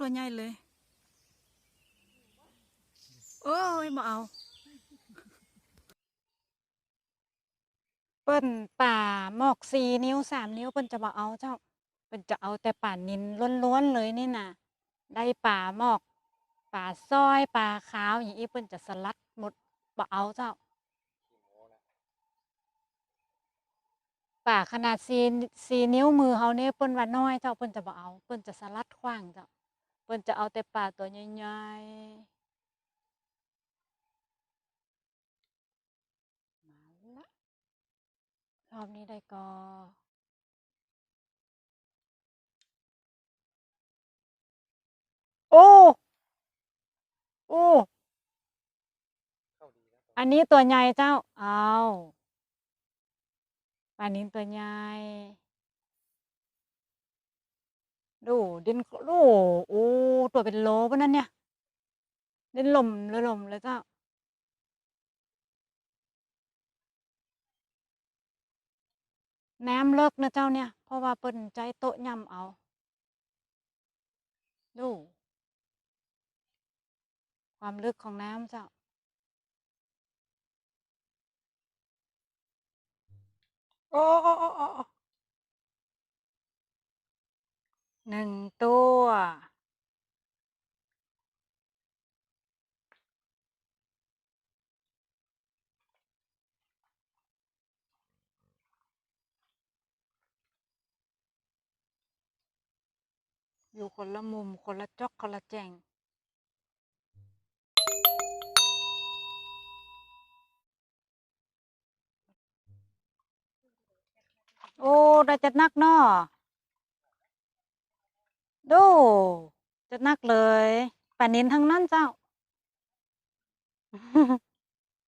ตัวใหญ่เลย โอ้ยบ่เอา เปิ้นป่าหมอกสี่นิ้วสามนิ้วเปิ้นจะบ่เอาเจ้า เปิ้นจะเอาแต่ป่านินล้วนๆเลยนี่น่ะ ได้ป่าหมอก ป่าซอยป่าขาวอย่างนี้เปิ้นจะสลัดหมดบ่เอาเจ้าป่าขนาดสี่สี่นิ้วมือเฮาเนี่ยเปิ้นว่าน้อยเจ้าเปิ้นจะบ่เอาเปิ้นจะสลัดขว้างเจ้า เปิ้นจะเอาแต่ป่าตัวใหญ่ๆมาละรอบนี้ได้ก็โอ้ โอ้ อันนี้ตัวใหญ่เจ้า เอาปลานินตัวใหญ่ ดูดินดูโอ้ตัวเป็นโลปะนั่นเนี่ยดินลมเลยลมเลยเจ้าน้ำเลิกนะเจ้าเนี่ย เพราะว่าเปิ้นใจโต๊ะยำเอา ดู ความลึกของน้ำเจ้า โอ้โอ้โอ้ หนึ่งตัว อยู่คนละมุม คนละจอกคนละแจงโอ้ได้จัดนักเนาะ ดูจะนักเลยป่านินทั้งนั้นเจ้า